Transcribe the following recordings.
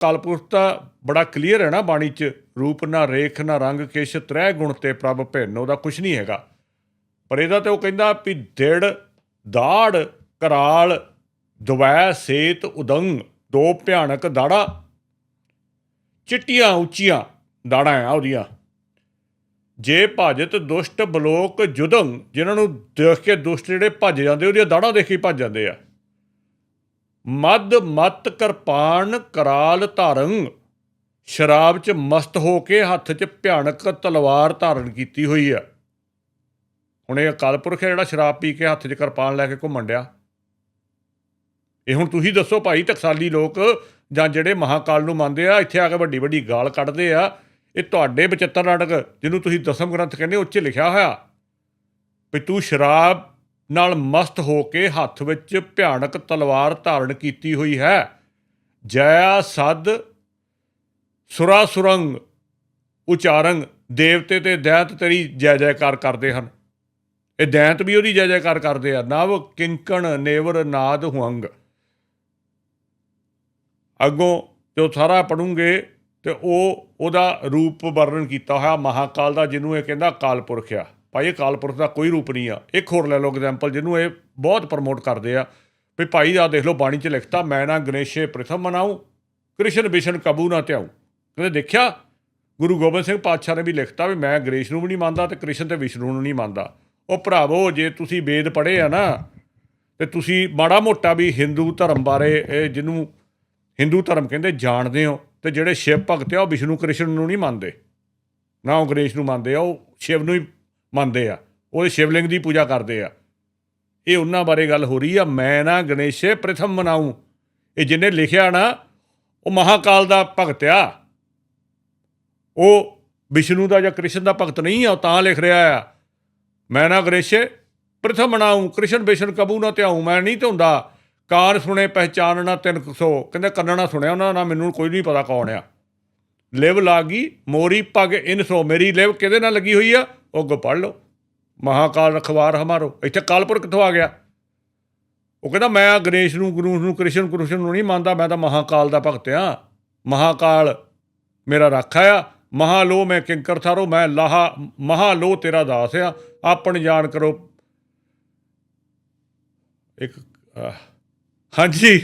ਕਾਲਪੁਰਖ ਤਾਂ ਬੜਾ ਕਲੀਅਰ ਹੈ ਨਾ ਬਾਣੀ 'ਚ, ਰੂਪ ਨਾ ਰੇਖ ਨਾ ਰੰਗ ਕਿਛ ਤ੍ਰੈ ਗੁਣ ਤੇ ਪ੍ਰਭ ਭਿੰਨ, ਉਹਦਾ ਕੁਝ ਨਹੀਂ ਹੈਗਾ। ਪਰ ਇਹਦਾ ਤੇ ਉਹ ਕਹਿੰਦਾ ਵੀ ਦਿੜ, ਦਾੜ, ਕਰਾਲ, ਦਵੈ, ਸੇਤ, ਉਦੰਗ, ਦੋ ਭਿਆਨਕ ਦਾੜਾ ਚਿੱਟੀਆਂ, ਉੱਚੀਆਂ ਦਾੜਾਂ ਆ ਉਹਦੀਆਂ। ਜੇ ਭਾਜਤ ਦੁਸ਼ਟ ਬਲੋਕ ਜੁਦੰ, ਜਿਨ੍ਹਾਂ ਨੂੰ ਦੇਖ ਕੇ ਦੁਸ਼ਟ ਜਿਹੜੇ ਭੱਜ ਜਾਂਦੇ, ਉਹਦੀਆਂ ਦਾੜਾਂ ਦੇਖ ਕੇ ਭੱਜ ਜਾਂਦੇ ਆ। ਮਦ ਮਤ ਕਿਰਪਾਨ ਕਰਾਲ ਧਾਰੰ ਸ਼ਰਾਬ 'ਚ ਮਸਤ ਹੋ ਕੇ ਹੱਥ 'ਚ ਭਿਆਨਕ ਤਲਵਾਰ ਧਾਰਨ ਕੀਤੀ ਹੋਈ ਆ। ਹੁਣ ਇਹ ਅਕਾਲ ਪੁਰਖ ਹੈ ਜਿਹੜਾ ਸ਼ਰਾਬ ਪੀ ਕੇ ਹੱਥ 'ਚ ਕਿਰਪਾਨ ਲੈ ਕੇ ਘੁੰਮਣ ਡਿਆ। ਇਹ ਹੁਣ ਤੁਸੀਂ ਦੱਸੋ ਭਾਈ ਟਕਸਾਲੀ ਲੋਕ ਜਾਂ ਜਿਹੜੇ ਮਹਾਕਾਲ ਨੂੰ ਮੰਨਦੇ ਆ, ਇੱਥੇ ਆ ਕੇ ਵੱਡੀ ਵੱਡੀ ਗਾਲ ਕੱਢਦੇ ਆ, ਇਹ ਤੁਹਾਡੇ 75 ਨਾਟਕ, ਜਿਹਨੂੰ ਤੁਸੀਂ ਦਸਮ ਗ੍ਰੰਥ ਕਹਿੰਦੇ ਉਹ ਲਿਖਿਆ ਹੋਇਆ। ਵੀ ਤੂੰ ਸ਼ਰਾਬ ਨਾਲ ਮਸਤ ਹੋ ਕੇ ਹੱਥ ਵਿੱਚ ਭਿਆਨਕ ਤਲਵਾਰ ਧਾਰਨ ਕੀਤੀ ਹੋਈ ਹੈ। ਜੈ ਸਦ ਸੁਰਾ ਸੁਰੰਗ ਉਚਾਰੰਗ, ਦੇਵਤੇ ਤੇ ਦੈਂਤ ਤੇਰੀ ਜੈ ਜੈਕਾਰ ਕਰਦੇ ਹਨ। ਇਹ ਦੈਂਤ ਵੀ ਉਹਦੀ ਜੈ ਜੈਕਾਰ ਕਰਦੇ ਆ। ਨਵ ਕਿੰਕਣ ਨੇਵਰ ਨਾਦ ਹੁੰਗ ਅੱਗੋਂ ਜੋ ਸਾਰਾ ਪੜੂਗੇ ਤੇ ਉਹ ਉਹਦਾ ਰੂਪ ਵਰਣਨ ਕੀਤਾ ਹੋਇਆ ਮਹਾਕਾਲ ਦਾ, ਜਿਹਨੂੰ ਇਹ ਕਹਿੰਦਾ ਕਾਲ ਪੁਰਖ ਆ। ਭਾਈ ਇਹ ਕਾਲ ਪੁਰਖ ਦਾ ਕੋਈ ਰੂਪ ਨਹੀਂ ਆ। ਇੱਕ ਹੋਰ ਲੈ ਲਓ ਐਗਜ਼ਾਮਪਲ ਜਿਹਨੂੰ ਇਹ ਬਹੁਤ ਪ੍ਰਮੋਟ ਕਰਦੇ ਆ। ਵੀ ਭਾਈ ਆ ਦੇਖ ਲਓ ਬਾਣੀ 'ਚ ਲਿਖਤਾ, ਮੈਂ ਨਾ ਗਣੇਸ਼ੇ ਪ੍ਰਥਮ ਮਨਾਉ ਕ੍ਰਿਸ਼ਨ ਵਿਸ਼ਨ ਕਬੂ ਨਾ ਧਿਆਉ ਕਹਿੰਦੇ ਦੇਖਿਆ, ਗੁਰੂ ਗੋਬਿੰਦ ਸਿੰਘ ਪਾਤਸ਼ਾਹ ਨੇ ਵੀ ਲਿਖਤਾ ਵੀ ਮੈਂ ਗਣੇਸ਼ ਨੂੰ ਵੀ ਨਹੀਂ ਮੰਨਦਾ ਤੇ ਕ੍ਰਿਸ਼ਨ ਤੇ ਵਿਸ਼ਨੂੰ ਨੂੰ ਨਹੀਂ ਮੰਨਦਾ। ਉਹ ਭਰਾਵੋ, ਜੇ ਤੁਸੀਂ ਵੇਦ ਪੜ੍ਹੇ ਆ ਨਾ, ਤੇ ਤੁਸੀਂ ਮਾੜਾ ਮੋਟਾ ਵੀ ਹਿੰਦੂ ਧਰਮ ਬਾਰੇ ਇਹ ਜਿਹਨੂੰ ਹਿੰਦੂ ਧਰਮ ਕਹਿੰਦੇ ਜਾਣਦੇ ਹੋ, ਤੇ ਜਿਹੜੇ ਸ਼ਿਵ ਭਗਤ ਆ ਉਹ ਵਿਸ਼ਨੂੰ ਕ੍ਰਿਸ਼ਨ ਨੂੰ ਨਹੀਂ ਮੰਨਦੇ। ਨਾ ਉਹ ਗਣੇਸ਼ ਨੂੰ ਮੰਨਦੇ ਆ, ਉਹ ਸ਼ਿਵ ਨੂੰ ਹੀ ਮੰਨਦੇ ਆ। ਉਹ ਸ਼ਿਵਲਿੰਗ ਦੀ ਪੂਜਾ ਕਰਦੇ ਆ। ਇਹ ਉਹਨਾਂ ਬਾਰੇ ਗੱਲ ਹੋ ਰਹੀ ਆ। ਮੈਂ ਨਾ ਗਣੇਸ਼ੇ ਪ੍ਰਥਮ ਮਨਾਉ ਇਹ ਜਿਹਨੇ ਲਿਖਿਆ ਨਾ, ਉਹ ਮਹਾਕਾਲ ਦਾ ਭਗਤ ਆ। ਉਹ ਵਿਸ਼ਨੂੰ ਦਾ ਜਾਂ ਕ੍ਰਿਸ਼ਨ ਦਾ ਭਗਤ ਨਹੀਂ ਆ, ਉਹ ਤਾਂ ਲਿਖ ਰਿਹਾ ਆ। ਮੈਂ ਨਾ ਗਣੇਸ਼ੇ ਪ੍ਰਥਮ ਮਨਾਉ ਕ੍ਰਿਸ਼ਨ ਵਿਸ਼ਨ ਕਬੂ ਨਾ ਧਿਆਉ ਮੈਂ ਨਹੀਂ ਧੁੰਦਾ। ਕਾਰ ਸੁਣੇ ਪਹਿਚਾਨਣਾ ਤਿੰਨ ਕੁ ਸੌ। ਕਹਿੰਦੇ ਕੰਨਣਾ ਸੁਣਿਆ ਉਹਨਾਂ ਨਾਲ, ਮੈਨੂੰ ਕੋਈ ਨਹੀਂ ਪਤਾ ਕੌਣ ਆ। ਲਿਵ ਲਾਗੀ, ਮੋਰੀ ਪਗ ਇਨ ਸੋ। ਮੇਰੀ ਲਿਵ ਕਿਹਦੇ ਨਾਲ ਲੱਗੀ ਹੋਈ ਆ? ਉਹ ਅੱਗੋਂ ਪੜ੍ਹ ਲਓ। ਮਹਾਕਾਲ ਰਖਵਾਰ ਹਮਾਰੋ। ਇੱਥੇ ਕਾਲਪੁਰ ਕਿੱਥੋਂ ਆ ਗਿਆ? ਉਹ ਕਹਿੰਦਾ ਮੈਂ ਗਣੇਸ਼ ਨੂੰ ਗੁਰੂ ਨੂੰ ਕ੍ਰਿਸ਼ਨ ਕ੍ਰਿਸ਼ਨ ਨੂੰ ਨਹੀਂ ਮੰਨਦਾ ਮੈਂ ਤਾਂ ਮਹਾਕਾਲ ਦਾ ਭਗਤ ਆ ਮਹਾਕਾਲ ਮੇਰਾ ਰਾਖਾ ਆ ਮਹਾਲੋ ਮੈਂ ਕਿੰਕਰ ਥਾਰੋ ਮੈਂ ਲਾਹਾ ਮਹਾਲੋ ਤੇਰਾ ਦਾਸ ਆ ਆਪਣ ਜਾਣ ਕਰੋ। ਇੱਕ ਹਾਂਜੀ।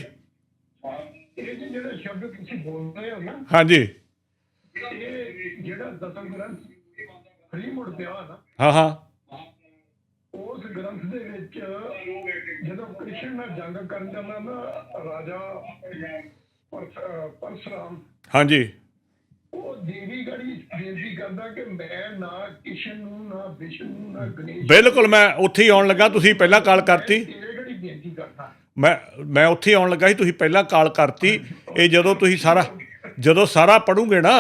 ਇਹ ਜੀ ਜਿਹੜਾ ਸ਼ਬਦ ਤੁਸੀਂ ਬੋਲ ਰਹੇ ਹੋ ਨਾ ਹਾਂਜੀ। ਜਿਹੜਾ ਦਸਮ ਗ੍ਰੰਥ ਫਰੀ ਮੁੜ ਪਿਆ ਨਾ ਹਾਂ ਹਾਂ। ਉਸ ਗ੍ਰੰਥ ਦੇ ਵਿੱਚ ਜਦੋਂ ਕ੍ਰਿਸ਼ਨ ਨਾਲ ਜੰਗ ਕਰਨ ਜਾਂਦਾ ਨਾ ਰਾਜਾ ਪਰਸ਼ੁਰਾਮ ਹਾਂਜੀ। ਉਹ ਦੇਵੀ ਗੜੀ ਬੇਨਤੀ ਕਰਦਾ ਕਿ ਮੈਂ ਨਾ ਕ੍ਰਿਸ਼ਨ ਨੂੰ ਨਾ ਵਿਸ਼ਨੂੰ ਨਾ ਗਣੇਸ਼ ਬਿਲਕੁਲ ਮੈਂ ਉੱਥੇ ਹੀ ਆਉਣ ਲੱਗਾ ਤੁਸੀਂ ਪਹਿਲਾਂ ਕਾਲ ਕਰਤੀ। ਤੇਰੇ ਗੜੀ ਬੇਨਤੀ ਕਰਦਾ। ਮੈਂ ਮੈਂ ਉੱਥੇ ਆਉਣ ਲੱਗਾ ਸੀ ਤੁਸੀਂ ਪਹਿਲਾਂ ਕਾਲ ਕਰਤੀ। ਇਹ ਜਦੋਂ ਤੁਸੀਂ ਸਾਰਾ ਜਦੋਂ ਸਾਰਾ ਪੜੂਗੇ ਨਾ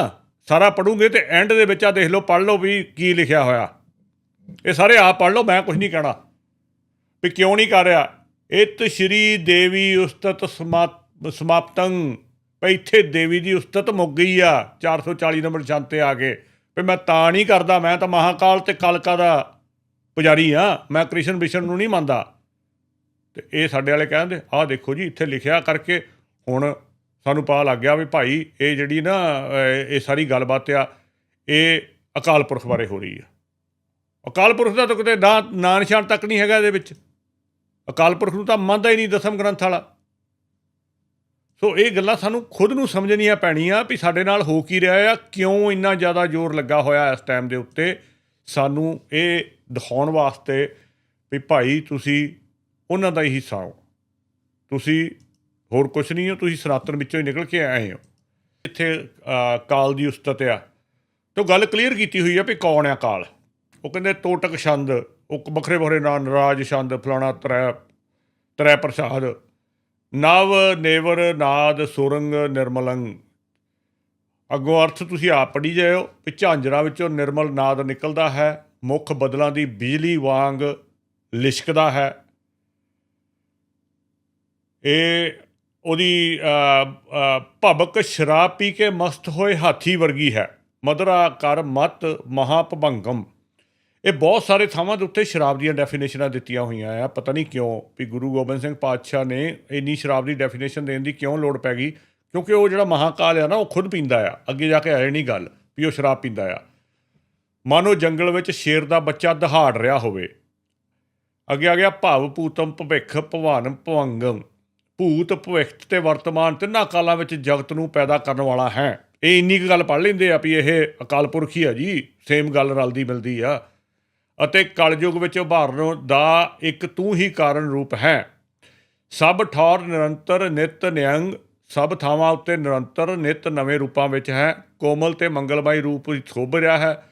ਸਾਰਾ ਪੜੂਗੇ ਤੇ ਐਂਡ ਦੇ ਵਿੱਚ ਆ ਦੇਖ ਲਓ ਪੜ ਲਓ ਵੀ ਕੀ ਲਿਖਿਆ ਹੋਇਆ। ਇਹ ਸਾਰੇ ਆਪ ਪੜ ਲਓ, ਮੈਂ ਕੁਝ ਨਹੀਂ ਕਹਿਣਾ। ਵੀ ਕਿਉਂ ਨਹੀਂ ਕਰ ਰਿਹਾ? ਇਤ ਸ਼੍ਰੀ ਦੇਵੀ ਉਸਤਤ ਸਮਾ- ਸਮਾਪਤੰ। ਵੀ ਇੱਥੇ ਦੇਵੀ ਦੀ ਉਸਤਤ ਮੁੱਕ ਗਈ ਆ 440 ਨੰਬਰ ਚੰਦ ਤੇ ਆ ਕੇ। ਵੀ ਮੈਂ ਤਾਂ ਨਹੀਂ ਕਰਦਾ, ਮੈਂ ਤਾਂ ਮਹਾਕਾਲ ਤੇ ਕਲਕਾ ਦਾ ਪੁਜਾਰੀ ਆ, ਮੈਂ ਕ੍ਰਿਸ਼ਨ ਵਿਸ਼ਨ ਨੂੰ ਨਹੀਂ ਮੰਨਦਾ। ਤੇ ਇਹ ਸਾਡੇ ਵਾਲੇ ਕਹਿੰਦੇ, ਆਹ ਦੇਖੋ ਜੀ, ਇੱਥੇ ਲਿਖਿਆ ਕਰਕੇ ਹੁਣ ਸਾਨੂੰ ਪਤਾ ਲੱਗ ਗਿਆ ਵੀ ਭਾਈ ਇਹ ਜਿਹੜੀ ਨਾ ਇਹ ਸਾਰੀ ਗੱਲਬਾਤ ਆ, ਇਹ ਅਕਾਲ ਪੁਰਖ ਬਾਰੇ ਹੋ ਰਹੀ ਆ। ਅਕਾਲ ਪੁਰਖ ਦਾ ਤਾਂ ਕਿਤੇ ਨਾਂ ਨਾਂ ਨਿਸ਼ਾਨ ਤੱਕ ਨਹੀਂ ਹੈਗਾ ਇਹਦੇ ਵਿੱਚ। ਅਕਾਲ ਪੁਰਖ ਨੂੰ ਤਾਂ ਮੰਨਦਾ ਹੀ ਨਹੀਂ ਦਸਮ ਗ੍ਰੰਥ ਵਾਲਾ। ਸੋ ਇਹ ਗੱਲਾਂ ਸਾਨੂੰ ਖੁਦ ਨੂੰ ਸਮਝਣੀਆਂ ਪੈਣੀਆਂ ਵੀ ਸਾਡੇ ਨਾਲ ਹੋ ਕੀ ਰਿਹਾ ਆ, ਕਿਉਂ ਇੰਨਾ ਜ਼ਿਆਦਾ ਜ਼ੋਰ ਲੱਗਾ ਹੋਇਆ ਇਸ ਟਾਈਮ ਦੇ ਉੱਤੇ। ਸਾਨੂੰ ਇਹ ਦਿਖਾਉਣ ਵਾਸਤੇ ਵੀ ਭਾਈ ਤੁਸੀਂ ਉਹਨਾਂ ਦਾ ਹੀ ਹਿੱਸਾ ਹੋ। ਤੁਸੀਂ ਹੋਰ ਕੁਝ ਨਹੀਂ ਹੋ, ਤੁਸੀਂ ਸਨਾਤਨ ਵਿੱਚੋਂ ਹੀ ਨਿਕਲ ਕੇ ਆਏ ਹੋ। ਇੱਥੇ ਕਾਲ ਦੀ ਉਸਤਤ ਆ। ਤੇ ਗੱਲ ਕਲੀਅਰ ਕੀਤੀ ਹੋਈ ਆ ਵੀ ਕੌਣ ਆ ਕਾਲ? ਉਹ ਕਹਿੰਦੇ ਤੋਟਕ ਛੰਦ, ਉਹ ਵੱਖਰੇ ਵੱਖਰੇ ਨਾਂ, ਨਰਾਜ ਛੰਦ, ਫਲਾਣਾ ਤਰੈ ਤਰੈ ਪ੍ਰਸਾਦ ਨਵ, ਨੇਵਰ, ਨਾਦ, ਸੁਰੰਗ, ਨਿਰਮਲੰ। ਅੱਗੋਂ ਅਰਥ ਤੁਸੀਂ ਆਪ ਪੜ੍ਹੀ ਜਾਇਓ ਵੀ ਝਾਂਜਰਾਂ ਵਿੱਚੋਂ ਨਿਰਮਲ ਨਾਦ ਨਿਕਲਦਾ ਹੈ, ਮੁੱਖ ਬਦਲਾਂ ਦੀ ਬਿਜਲੀ ਵਾਂਗ ਲਿਸ਼ਕਦਾ ਹੈ। ਇਹ ਉਹਦੀ ਅ, ਭਬਕ ਸ਼ਰਾਬ ਪੀ ਕੇ ਮਸਤ ਹੋਏ ਹਾਥੀ ਵਰਗੀ ਹੈ। ਮਦਰਾ ਕਰ ਮਤ ਮਹਾਪਭੰਗਮ। ਇਹ ਬਹੁਤ ਸਾਰੇ ਥਾਵਾਂ ਦੇ ਉੱਤੇ ਸ਼ਰਾਬ ਦੀਆਂ ਡੈਫੀਨੇਸ਼ਨਾਂ ਦਿੱਤੀਆਂ ਹੋਈਆਂ ਆ। ਪਤਾ ਨਹੀਂ ਕਿਉਂ ਵੀ ਗੁਰੂ ਗੋਬਿੰਦ ਸਿੰਘ ਪਾਤਸ਼ਾਹ ਨੇ ਇੰਨੀ ਸ਼ਰਾਬ ਦੀ ਡੈਫੀਨੇਸ਼ਨ ਦੇਣ ਦੀ ਕਿਉਂ ਲੋੜ ਪੈ ਗਈ? ਕਿਉਂਕਿ ਉਹ ਜਿਹੜਾ ਮਹਾਕਾਲ ਆ ਨਾ ਉਹ ਖੁਦ ਪੀਂਦਾ ਆ। ਅੱਗੇ ਜਾ ਕੇ ਆਏ ਨਹੀਂ ਗੱਲ ਵੀ ਉਹ ਸ਼ਰਾਬ ਪੀਂਦਾ ਆ। ਮਾਨੋ ਜੰਗਲ ਵਿੱਚ ਸ਼ੇਰ ਦਾ ਬੱਚਾ ਦਹਾੜ ਰਿਹਾ ਹੋਵੇ। ਅੱਗੇ ਆ ਗਿਆ ਭਾਵ ਭੂਤਮ ਭਵਿੱਖ ਭਵਾਨ ਭਵੰਗਮ। ਭੂਤ ਭਵਿੱਖ ਤੇ ਵਰਤਮਾਨ ਤਿੰਨਾਂ ਕਾਲਾਂ ਵਿੱਚ ਜਗਤ ਨੂੰ ਪੈਦਾ ਕਰਨ ਵਾਲਾ ਹੈ। ਇਹ ਇੰਨੀ ਕੁ ਗੱਲ ਪੜ ਲੈਂਦੇ ਆ ਵੀ ਇਹ ਅਕਾਲ ਪੁਰਖ ਹੀ ਆ ਜੀ ਸੇਮ ਗੱਲ ਰਲਦੀ ਮਿਲਦੀ ਆ। ਅਤੇ ਕਲਯੁਗ ਵਿੱਚ ਉਭਾਰਨ ਦਾ ਇੱਕ ਤੂੰ ਹੀ ਕਾਰਨ ਰੂਪ ਹੈ। ਸਭ ਠੌਰ ਨਿਰੰਤਰ, ਨਿਤ ਨਿਯੰਗ, ਸਭ ਥਾਵਾਂ ਉੱਤੇ ਨਿਰੰਤਰ, ਨਿਤ ਨਵੇਂ ਰੂਪਾਂ ਵਿੱਚ ਹੈ। ਕੋਮਲ ਤੇ ਮੰਗਲਮਈ ਰੂਪ ਵਿੱਚ ਸੋਭ ਰਿਹਾ ਹੈ।